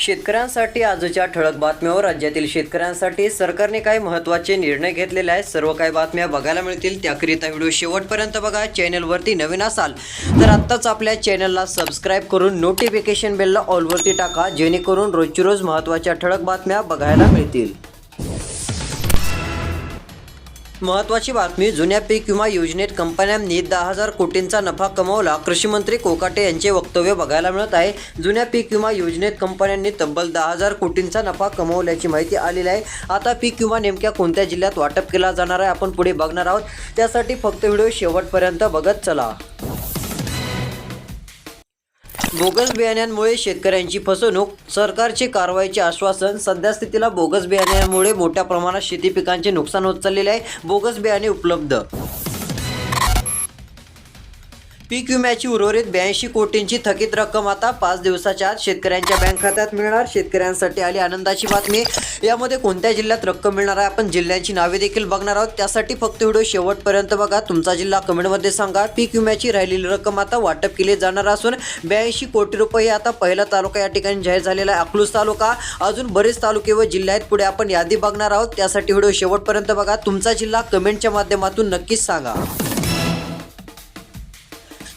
शेतकऱ्यांसाठी आजच्या ठळक बातम्यावर राज्यातील शेतकऱ्यांसाठी सरकारने काही महत्त्वाचे निर्णय घेतलेले आहेत. सर्व काही बातम्या बघायला मिळतील. त्याकरिता व्हिडिओ शेवटपर्यंत बघा. चॅनलवरती नवीन असाल तर आत्ताच आपल्या चॅनलला सबस्क्राईब करून नोटिफिकेशन बेलला ऑलवरती टाका जेणेकरून रोजची रोज महत्त्वाच्या ठळक बातम्या बघायला मिळतील. महत्वाची बातमी जुन्या पीक विमा योजनेत कंपन्यांनी दहा हजार कोटींचा नफा कमावला. कृषी मंत्री कोकाटे यांचे वक्तव्य बघायला मिळत आहे. जुन्या पीक विमा योजनेत कंपन्यांनी तब्बल दहा हजार कोटींचा नफा कमावल्याची माहिती आलेली आहे. आता पीक विमा नेमक्या कोणत्या जिल्ह्यात वाटप केला जाणार आहे आपण पुढे बघणार आहोत. त्यासाठी फक्त व्हिडिओ शेवटपर्यंत बघत चला. बोगस बियाण्यांमुळे शेतकऱ्यांची फसवणूक सरकारचे कारवाईचे आश्वासन सध्या स्थितीला बोगस बियाण्यांमुळे मोठ्या प्रमाणात शेती पिकांचे नुकसान होत चाललेले आहे. बोगस बियाणे उपलब्ध पीक विम्याची उर्वरित ब्याऐंशी कोटींची थकीत रक्कम आता पाच दिवसाच्या आत शेतकऱ्यांच्या बँक खात्यात मिळणार. शेतकऱ्यांसाठी आली आनंदाची बातमी. यामध्ये कोणत्या जिल्ह्यात रक्कम मिळणार आहे? आपण जिल्ह्यांची नावे देखील बघणार आहोत. त्यासाठी फक्त व्हिडिओ शेवटपर्यंत बघा. तुमचा जिल्हा कमेंटमध्ये सांगा. पीक विम्याची राहिलेली रक्कम आता वाटप केली जाणार असून ब्याऐंशी कोटी रुपये आता पहिला तालुका या ठिकाणी जाहीर झालेला आहे. अकलूज तालुका. अजून बरेच तालुके व जिल्हे आहेत. पुढे आपण यादी बघणार आहोत. त्यासाठी व्हिडिओ शेवटपर्यंत बघा. तुमचा जिल्हा कमेंटच्या माध्यमातून नक्कीच सांगा.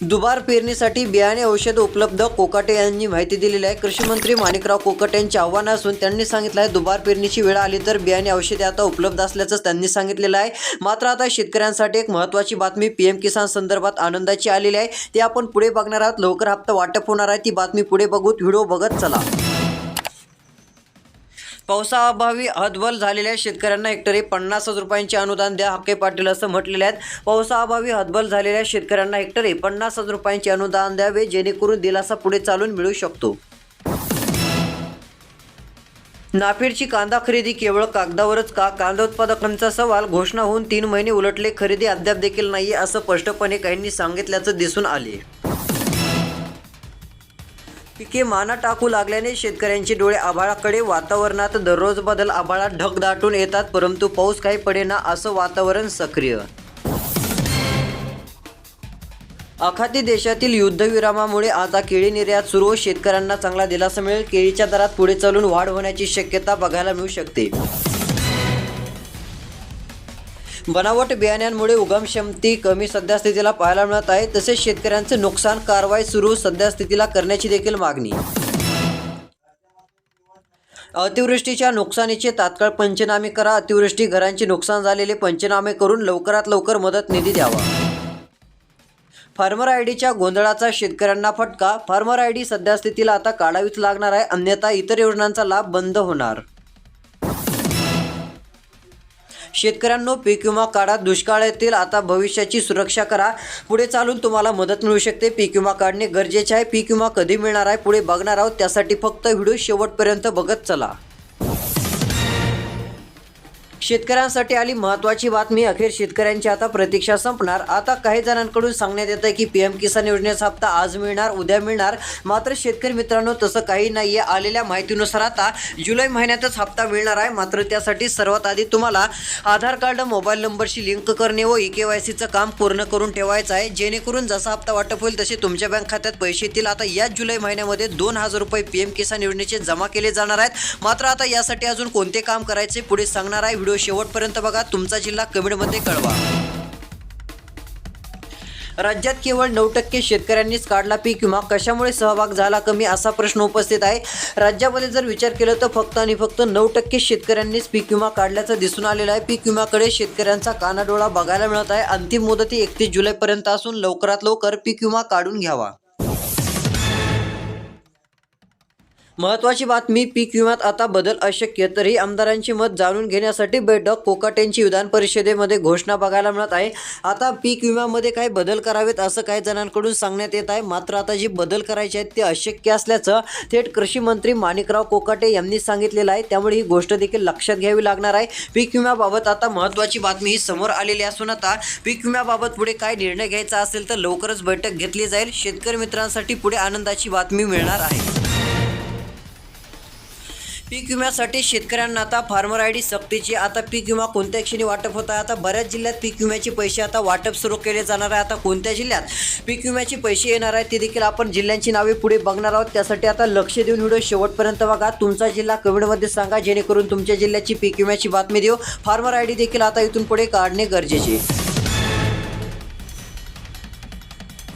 दुबार पेरणीसाठी बियाणे औषध उपलब्ध कोकाटे यांनी माहिती दिलेली आहे. कृषी मंत्री माणिकराव कोकाटे यांचे आव्हान असून त्यांनी सांगितलं आहे दुबार पेरणीची वेळ आली तर बियाणे औषधे आता उपलब्ध असल्याचं त्यांनी सांगितलेलं आहे. मात्र आता शेतकऱ्यांसाठी एक महत्त्वाची बातमी पी एम किसान संदर्भात आनंदाची आलेली आहे. ती आपण पुढे बघणार आहोत. लवकर हप्ता वाटप होणार आहे. ती बातमी पुढे बघूत. व्हिडिओ बघत चला. पावसाअभावी हतबल झालेल्या शेतकऱ्यांना हेक्टरी पन्नास हजार रुपयांचे अनुदान द्या हक्के पाटील असं म्हटलेले आहेत. पावसाअभावी हतबल झालेल्या शेतकऱ्यांना हेक्टरी पन्नास हजार रुपयांचे अनुदान द्यावे जेणेकरून दिलासा पुढे चालून मिळू शकतो. नाफेडची कांदा खरेदी केवळ कागदावरच का? कांदा उत्पादकांचा सवाल घोषणा होऊन तीन महिने उलटले खरेदी अद्याप देखील नाही असं स्पष्टपणे काहींनी सांगितल्याचं दिसून आले पिके माना टाकू लागल्याने शेतकऱ्यांचे डोळे आभाळाकडे वातावरणात दररोज बदल आभाळात ढग दाटून येतात परंतु पाऊस काही पडेना असं वातावरण सक्रिय. आखाती देशातील युद्धविरामामुळे आता केळी निर्यात सुरू शेतकऱ्यांना चांगला दिलासा मिळेल केळीच्या दरात पुढे चालून वाढ होण्याची शक्यता बघायला मिळू शकते. बनावट बियाण्यांमुळे उगम क्षमती कमी सध्यास्थितीला पाहायला मिळत आहे. तसेच शेतकऱ्यांचे नुकसान कारवाई सुरू सध्यास्थितीला करण्याची देखील मागणी. अतिवृष्टीच्या नुकसानीचे तात्काळ पंचनामे करा. अतिवृष्टी घरांचे नुकसान झालेले पंचनामे करून लवकरात लवकर मदत निधी द्यावा. फार्मर आय डीच्या गोंधळाचा शेतकऱ्यांना फटका. फार्मर आय डी सध्यास्थितीला आता काढावीच लागणार आहे. अन्यथा इतर योजनांचा लाभ बंद होणार. शेतकऱ्यांनो पीक विमा काढा. दुष्काळ येतील आता भविष्याची सुरक्षा करा. पुढे चालून तुम्हाला मदत मिळू शकते. पीक विमा काढणे गरजेचे आहे. पीक विमा कधी मिळणार आहे पुढे बघणार आहोत. त्यासाठी फक्त व्हिडिओ शेवटपर्यंत बघत चला. शेतकऱ्यांसाठी आली महत्त्वाची बातमी. अखेर शेतकऱ्यांची आता प्रतीक्षा संपणार. आता काही जणांकडून सांगण्यात येतं की पी एम किसान योजनेचा हप्ता आज मिळणार उद्या मिळणार. मात्र शेतकरी मित्रांनो तसं काही नाही आहे आलेल्या माहितीनुसार आता जुलै महिन्यातच हप्ता मिळणार आहे. मात्र त्यासाठी सर्वात आधी तुम्हाला आधार कार्ड मोबाईल नंबरशी लिंक करणे व ई के वाय सीचं काम पूर्ण करून ठेवायचं आहे. जेणेकरून जसा हप्ता वाटप होईल तसे तुमच्या बँक खात्यात पैसे येतील. आता या जुलै महिन्यामध्ये दोन हजार रुपये पी एम किसान योजनेचे जमा केले जाणार आहेत. मात्र आता यासाठी अजून कोणते काम करायचे पुढे सांगणार आहे. व्हिडिओ शेवटपर्यंत बघा. तुमचा जिल्हा कमेंटमध्ये कळवा. राज्यात केवळ नऊ टक्के शेतकऱ्यांनीच काढला पीक विमा. कशामुळे सहभाग झाला कमी असा प्रश्न उपस्थित आहे. राज्यामध्ये जर विचार केला तर फक्त आणि फक्त नऊ टक्के शेतकऱ्यांनीच पीक विमा काढल्याचं दिसून आलेलं आहे. पीक विम्याकडे शेतकऱ्यांचा कानाडोळा बघायला मिळत आहे. अंतिम मुदती एकतीस जुलैपर्यंत असून लवकरात लवकर पीक विमा काढून घ्यावा. महत्वाची बातमी पीक विम्यात आता बदल अशक्य तरी आमदारांची मत जाणून घेण्यासाठी बैठक कोकाटेंची विधान परिषदेमध्ये घोषणा बघायला मिळत आहे. आता पीक विम्यामध्ये काही बदल करावेत असं काही जणांकडून सांगण्यात येत आहे. मात्र आता जे बदल करायचे आहेत ते अशक्य असल्याचं थेट कृषी मंत्री माणिकराव कोकाटे यांनी सांगितलेलं आहे. त्यामुळे ही गोष्ट देखील लक्षात घ्यावी लागणार आहे. पीक विम्याबाबत आता महत्त्वाची बातमी ही समोर आलेली असून आता पीक विम्याबाबत पुढे काय निर्णय घ्यायचा असेल तर लवकरच बैठक घेतली जाईल. शेतकरी मित्रांसाठी पुढे आनंदाची बातमी मिळणार आहे. पीक विम्यासाठी शेतकऱ्यांना आता फार्मर आय डी सक्तीची. आता पीक विमा कोणत्या क्षणी वाटप होत आहे. आता बऱ्याच जिल्ह्यात पीक विम्याचे पैसे आता वाटप सुरू केले जाणार आहे. आता कोणत्या जिल्ह्यात पीक विम्याचे पैसे येणार आहेत ते देखील आपण जिल्ह्यांची नावे पुढे बघणार आहोत. त्यासाठी आता लक्ष देऊन व्हिडिओ शेवटपर्यंत बघा. तुमचा जिल्हा कमेंटमध्ये सांगा. जेणेकरून तुमच्या जिल्ह्याची पीक विम्याची बातमी देऊ. फार्मर आय डी देखील आता इथून पुढे काढणे गरजेचे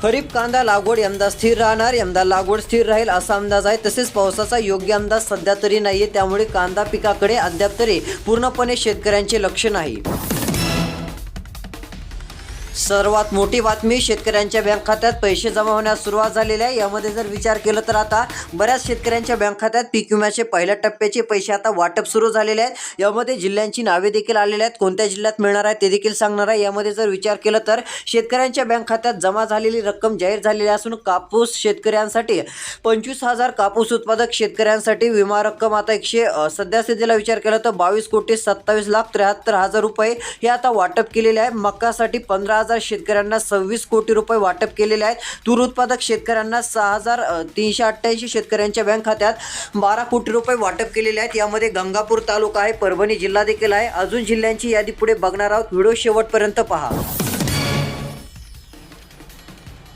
खरीप कांदा लागवड यंदा स्थिर राहणार यंदा लागवड स्थिर राहील असा अंदाज आहे. तसेच पावसाचा योग्य अंदाज सध्या तरी नाहीये त्यामुळे कांदा पिकाकडे अद्याप तरी पूर्णपणे शेतकऱ्यांचे लक्ष नाही. सर्वात मोठी बातमी शेतकऱ्यांच्या बँक खात्यात पैसे जमा होण्यास सुरुवात झालेली आहे. यामध्ये जर विचार केला तर आता बऱ्याच शेतकऱ्यांच्या बँक खात्यात पीक विम्याचे पहिल्या टप्प्याचे पैसे आता वाटप सुरू झालेले आहेत. यामध्ये जिल्ह्यांची नावे देखील आलेली आहेत. कोणत्या जिल्ह्यात मिळणार आहे ते देखील सांगणार आहे. यामध्ये जर विचार केला तर शेतकऱ्यांच्या बँक खात्यात जमा झालेली रक्कम जाहीर झालेली असून कापूस शेतकऱ्यांसाठी पंचवीस हजार कापूस उत्पादक शेतकऱ्यांसाठी विमा रक्कम आता एकशे सध्यास्थितीला सध्या स्थितीला विचार केला तर बावीस कोटी सत्तावीस लाख त्र्याहत्तर हजार रुपये हे आता वाटप केलेले आहे. मक्कासाठी पंधरा हजार शेतकऱ्यांना सव्वीस कोटी रुपये वाटप केलेले आहेत. तूर उत्पादक शेतकऱ्यांना सहा हजार तीनशे अठ्ठ्याऐंशी शेतकऱ्यांच्या बँक खात्यात बारा कोटी रुपये वाटप केलेले आहेत. यामध्ये गंगापूर तालुका आहे परभणी जिल्हा देखील आहे. अजून जिल्ह्यांची यादी पुढे बघणार आहोत. व्हिडिओ शेवटपर्यंत पहा.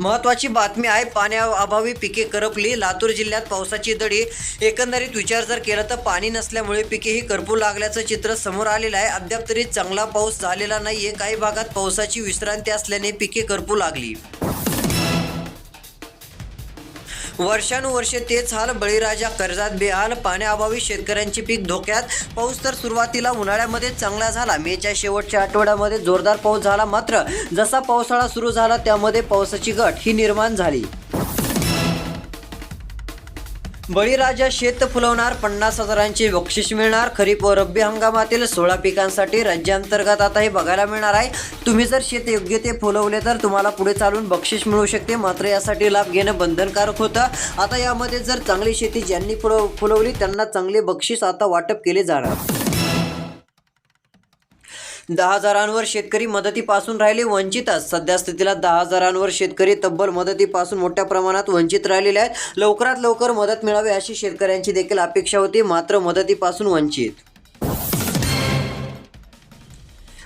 महत्वाची बातमी आहे पाण्याअभावी पिके करपली. लातूर जिल्ह्यात पावसाची दडी. एकंदरीत विचार जर केला तर पाणी नसल्यामुळे पिकेही करपू लागल्याचं चित्र समोर आलेलं आहे. अद्याप तरी चांगला पाऊस झालेला नाहीये. काही भागात पावसाची विश्रांती असल्याने पिके करपू लागली. वर्षानुवर्षे तेच हाल बळीराजा कर्जात बेहाल पाण्याअभावी शेतकऱ्यांची पीक धोक्यात. पाऊस तर सुरुवातीला उन्हाळ्यामध्ये चांगला झाला. मेच्या शेवटच्या आठवड्यामध्ये जोरदार पाऊस झाला मात्र जसा पावसाळा सुरू झाला त्यामध्ये पावसाची गट ही निर्माण झाली. बळीराजा शेत फुलवणार पन्नास हजारांचे बक्षीस मिळणार. खरीप व रब्बी हंगामातील सोळा पिकांसाठी राज्यांतर्गत आता हे बघायला मिळणार आहे. तुम्ही जर शेत योग्य ते फुलवले तर तुम्हाला पुढे चालून बक्षीस मिळू शकते. मात्र यासाठी लाभ घेणं बंधनकारक होतं. आता यामध्ये जर चांगली शेती ज्यांनी फुलव फुलवली त्यांना चांगले बक्षीस आता वाटप केले जाणार. दहा हजारांवर शेतकरी मदतीपासून राहिले वंचितच. सध्या स्थितीला दहा हजारांवर शेतकरी तब्बल मदतीपासून मोठ्या प्रमाणात वंचित राहिलेले आहेत. लवकरात लवकर मदत मिळावी अशी शेतकऱ्यांची देखील अपेक्षा होती मात्र मदतीपासून वंचित.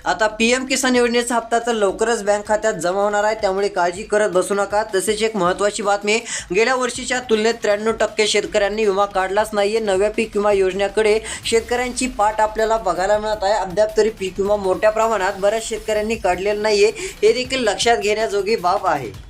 आता पी एम किसान योजनेचा हप्ता तर लवकरच बँक खात्यात जमा होणार आहे. त्यामुळे काळजी करत बसू नका. तसेच एक महत्त्वाची बातमी गेल्या वर्षीच्या तुलनेत त्र्याण्णव टक्के शेतकऱ्यांनी विमा काढलाच नाहीये. नव्या पीक विमा योजनेकडे शेतकऱ्यांची पाठ आपल्याला बघायला मिळत आहे. अद्याप तरी पीक विमा मोठ्या प्रमाणात बऱ्याच शेतकऱ्यांनी काढलेला नाहीये. हे देखील लक्षात घेण्याजोगी बाब आहे.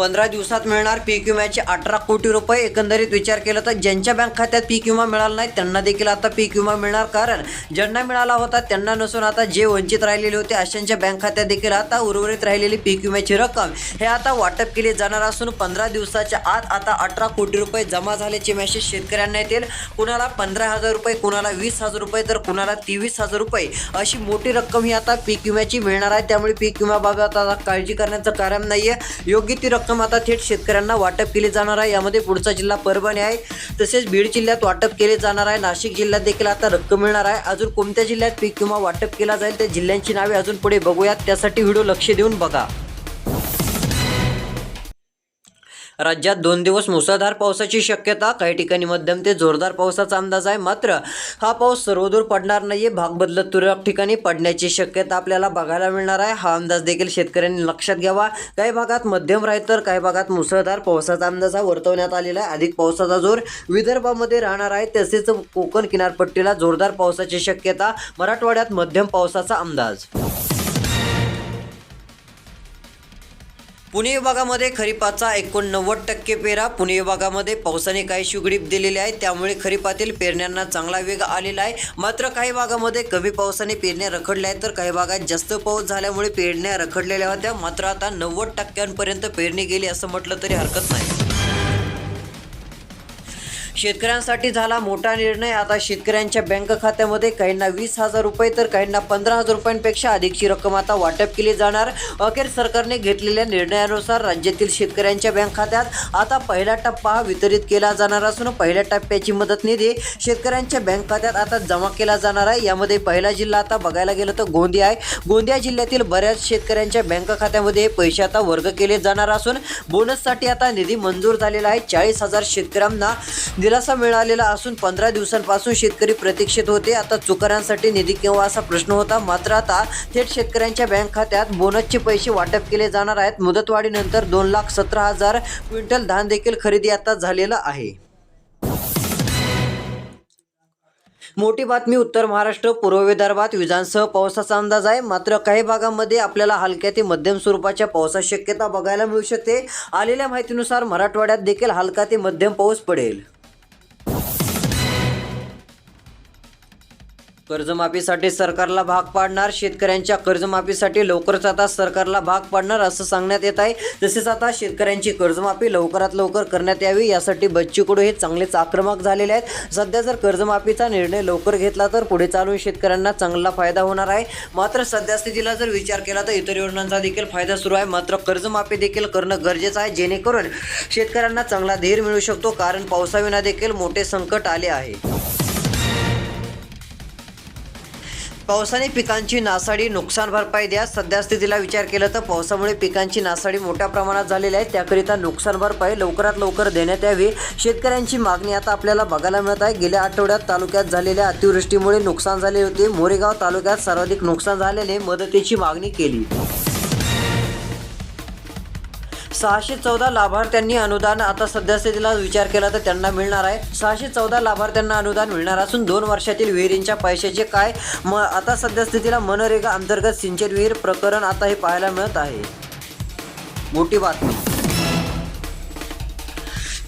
पंधरा दिवसात मिळणार पीक विम्याचे अठरा कोटी रुपये. एकंदरीत विचार केला तर ज्यांच्या बँक खात्यात पीक विमा मिळाला नाही त्यांना देखील आता पीक विमा मिळणार कारण ज्यांना मिळाला होता त्यांना नसून आता जे वंचित राहिलेले होते अशांच्या बँक खात्यात देखील आता उर्वरित राहिलेली पीक विम्याची रक्कम हे आता वाटप केले जाणार असून पंधरा दिवसाच्या आत आता अठरा कोटी रुपये जमा झाल्याचे मेसेज शेतकऱ्यांना येतील. कुणाला पंधरा हजार रुपये कुणाला वीस हजार रुपये तर कुणाला तेवीस हजार रुपये अशी मोठी रक्कम ही आता पीक विम्याची मिळणार आहे. त्यामुळे पीक विम्याबाबत आता काळजी करण्याचं कारण आहे योग्य ती रक्कम आता थेट शेतकऱ्यांना वाटप केली जाणार आहे. यामध्ये पुढचा जिल्हा परभणी आहे. तसेच बीड जिल्ह्यात वाटप केले जाणार आहे. नाशिक जिल्ह्यात देखील आता रक्कम मिळणार आहे. अजून कोणत्या जिल्ह्यात पीक विमा वाटप केला जाईल त्या जिल्ह्यांची नावे अजून पुढे बघूयात. त्यासाठी व्हिडिओ लक्ष देऊन बघा. राज्यात दोन दिवस मुसळधार पावसाची शक्यता काही ठिकाणी मध्यम ते जोरदार पावसाचा अंदाज आहे. मात्र हा पाऊस सर्वदूर पडणार नाही भाग बदलत तुरळक ठिकाणी पडण्याची शक्यता आपल्याला बघायला मिळणार आहे. हा अंदाज देखील शेतकऱ्यांनी लक्षात घ्यावा. काही भागात मध्यम राहील तर काही भागात मुसळधार पावसाचा अंदाज हा वर्तवण्यात आलेला आहे. अधिक पावसाचा जोर विदर्भामध्ये राहणार आहे. तसेच कोकण किनारपट्टीला जोरदार पावसाची शक्यता मराठवाड्यात मध्यम पावसाचा अंदाज. पुणे विभागामध्ये खरीपाचा एकोणनव्वद टक्के पेरा पुणे विभागामध्ये पावसाने काही शुगडीप दिलेली आहे त्यामुळे खरीपातील पेरण्यांना चांगला वेग आलेला आहे. मात्र काही भागामध्ये कमी पावसाने पेरण्या रखडल्या आहेत. तर काही भागात जास्त पाऊस झाल्यामुळे पेरण्या रखडलेल्या होत्या. मात्र आता नव्वद टक्क्यांपर्यंत पेरणी गेली असं म्हटलं तरी हरकत नाही. शेतकऱ्यांसाठी झाला मोठा निर्णय. आता शेतकऱ्यांच्या बँक खात्यामध्ये काहींना वीस हजार रुपये तर काहींना पंधरा हजार रुपयांपेक्षा अधिकची रक्कम आता वाटप केली जाणार. अखेर सरकारने घेतलेल्या निर्णयानुसार राज्यातील शेतकऱ्यांच्या बँक खात्यात आता पहिला टप्पा वितरित केला जाणार असून पहिल्या टप्प्याची मदत निधी शेतकऱ्यांच्या बँक खात्यात आता जमा केला जाणार आहे. यामध्ये पहिला जिल्हा आता बघायला गेलं तर गोंदिया आहे. गोंदिया जिल्ह्यातील बऱ्याच शेतकऱ्यांच्या बँक खात्यामध्ये पैसे आता वर्ग केले जाणार असून बोनससाठी आता निधी मंजूर झालेला आहे. चाळीस हजार शेतकऱ्यांना दिलासा मिळालेला असून पंधरा दिवसांपासून शेतकरी प्रतीक्षेत होते. आता चुकारांसाठी निधी केव्हा असा प्रश्न होता? मात्र आता थेट शेतकऱ्यांच्या बँक खात्यात बोनसचे पैसे वाटप केले जाणार आहेत. मुदतवाढीनंतर दोन लाख सतरा हजार क्विंटल धान देखील खरेदी आता झालेलं आहे. मोठी बातमी उत्तर महाराष्ट्र पूर्व विदर्भात विजांसह पावसाचा अंदाज आहे. मात्र काही भागामध्ये आपल्याला हलक्या ते मध्यम स्वरूपाच्या पावसाची शक्यता बघायला मिळू शकते. आलेल्या माहितीनुसार मराठवाड्यात देखील हलका ते मध्यम पाऊस पडेल. कर्जमाफीसाठी सरकारला भाग पाडणार शेतकऱ्यांच्या कर्जमाफीसाठी लवकरच आता सरकारला भाग पाडणार असं सांगण्यात येत आहे. तसेच आता शेतकऱ्यांची कर्जमाफी लवकरात लवकर करण्यात यावी यासाठी बच्चू कडू हे चांगलेच आक्रमक झालेले आहेत. सध्या जर कर्जमाफीचा निर्णय लवकर घेतला तर पुढे चालून शेतकऱ्यांना चांगला फायदा होणार आहे. मात्र सध्या स्थितीला जर विचार केला तर इतर योजनांचा देखील फायदा सुरू आहे. मात्र कर्जमाफी देखील करणं गरजेचं आहे जेणेकरून शेतकऱ्यांना चांगला धीर मिळू शकतो कारण पावसाविना देखील मोठे संकट आले आहे. पावसाने पिकांची नासाडी नुकसान भरपाई द्या. सध्या स्थितीला विचार केला तर पावसामुळे पिकांची नासाडी मोठ्या प्रमाणात झालेली आहे. त्याकरिता नुकसान भरपाई लवकरात लवकर देण्यात यावी. शेतकऱ्यांची मागणी आता आपल्याला बघायला मिळत आहे. गेल्या आठवड्यात तालुक्यात झालेल्या अतिवृष्टीमुळे नुकसान झाले होते. मोरेगाव तालुक्यात सर्वाधिक नुकसान झाल्याने मदतीची मागणी केली. सहाशे चौदा लाभार्थ्यांनी अनुदान आता सद्यस्थितीला विचार केला तर त्यांना मिळणार आहे. सहाशे चौदा लाभार्थ्यांना अनुदान मिळणार असून दोन वर्षातील विहिरींच्या पैशाचे काय? म आता सद्यस्थितीला मनरेगा अंतर्गत सिंचन विहीर प्रकरण आता हे पाहायला मिळत आहे. मोठी बातमी.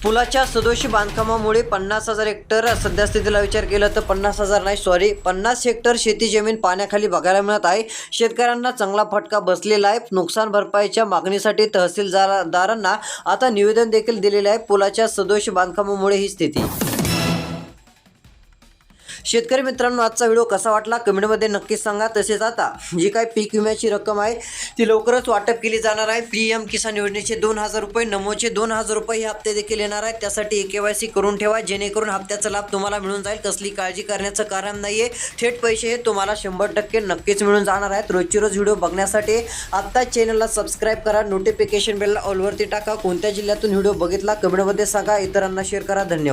पुलाच्या सदोशी बांधकामामुळे पन्नास हजार हेक्टर सध्या स्थितीला विचार केला तर पन्नास हजार नाही सॉरी पन्नास हेक्टर शेती जमीन पाण्याखाली बघायला मिळत आहे. शेतकऱ्यांना चांगला फटका बसलेला आहे. नुकसान भरपाईच्या मागणीसाठी तहसीलदारांना आता निवेदन देखील दिलेले आहे. पुलाच्या सदोष बांधकामामुळे ही स्थिती. शेतकरी मित्रांनो आजचा व्हिडिओ कसा वाटला? कमेंटमध्ये नक्कीच सांगा. तसेच आता जी काय पीक विम्याची रक्कम आहे ती लवकरच वाटप केली जाणार आहे. पी एम किसान योजनेचे दोन हजार रुपये नमोचे दोन हजार रुपये हे हप्ते देखील येणार आहेत. त्यासाठी ए के वाय सी करून ठेवा जेणेकरून हप्त्याचा लाभ तुम्हाला मिळून जाईल. कसली काळजी करण्याचं कारण नाही आहे थेट पैसे हे तुम्हाला शंभर टक्के नक्कीच मिळून जाणार आहेत. रोजची रोज व्हिडिओ बघण्यासाठी आत्ताच चॅनलला सबस्क्राईब करा. नोटिफिकेशन बेलला ऑलवरती टाका. कोणत्या जिल्ह्यातून व्हिडिओ बघितला कमेंटमध्ये सांगा. इतरांना शेअर करा. धन्यवाद.